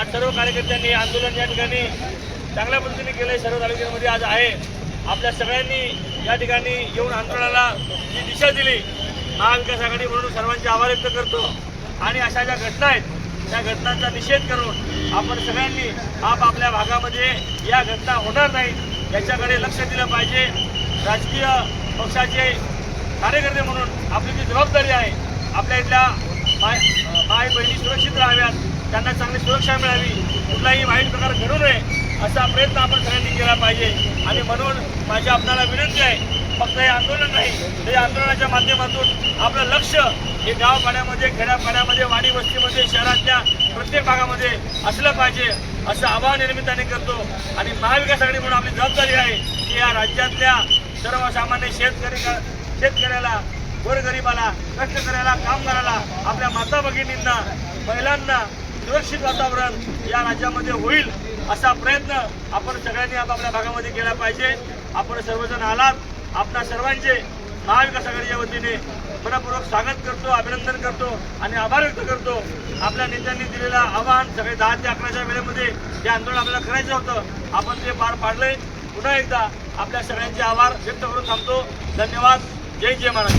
आज सर्व कार्यकर्त्यांनी आंदोलन या ठिकाणी चांगल्या पद्धतीने केलं सर्व तालुक्यांमध्ये आज आहे. आपल्या सगळ्यांनी या ठिकाणी येऊन आंदोलनाला जी दिशा दिली महाविकास आघाडी म्हणून सर्वांचे आभार व्यक्त करतो. आणि अशा ज्या घटना आहेत त्या घटनांचा निषेध करून आपण सगळ्यांनी आपापल्या भागामध्ये या घटना होणार नाहीत याच्याकडे लक्ष दिलं पाहिजे. राजकीय पक्षाचे कार्यकर्ते म्हणून आपली जी जबाबदारी आहे आपल्या इथल्या माय माय बहिणी सुरक्षित राहाव्यात. त्यांना चांगली सुरक्षा मिळावी. कुठलाही वाईट प्रकार घडू नये असा प्रयत्न आपण सगळ्यांनी केला पाहिजे. आणि म्हणून माझी आपल्याला विनंती आहे फक्त हे आंदोलन नाही हे आंदोलनाच्या माध्यमातून आपलं लक्ष हे गावपाड्यामध्ये खेड्यापाड्यामध्ये वाडी वस्तीमध्ये शहरातल्या प्रत्येक भागामध्ये असलं पाहिजे असं आवाहन या करतो. आणि महाविकास आघाडी म्हणून आपली जबाबदारी आहे की या राज्यातल्या सर्वसामान्य शेतकरी शेतकऱ्याला गोरगरिबाला कष्टकऱ्याला कामगाराला आपल्या माता भगिनींना महिलांना सुरक्षित वातावरण या राज्यामध्ये होईल असा प्रयत्न आपण सगळ्यांनी आपापल्या भागामध्ये केला पाहिजे. आपण सर्वजण आलात. आपणा सर्वांचे महाविकास आघाडीच्या वतीने मनपूर्वक स्वागत करतो अभिनंदन करतो आणि आभार व्यक्त करतो. आपल्या नेत्यांनी दिलेलं आवाहन सगळे दहा ते अकराच्या वेळेमध्ये हे आंदोलन आपल्याला करायचं होतं. आपण ते पार पाडले पुन्हा एकदा आपल्या सगळ्यांचे आभार व्यक्त करून थांबतो. धन्यवाद. जय जय महाराज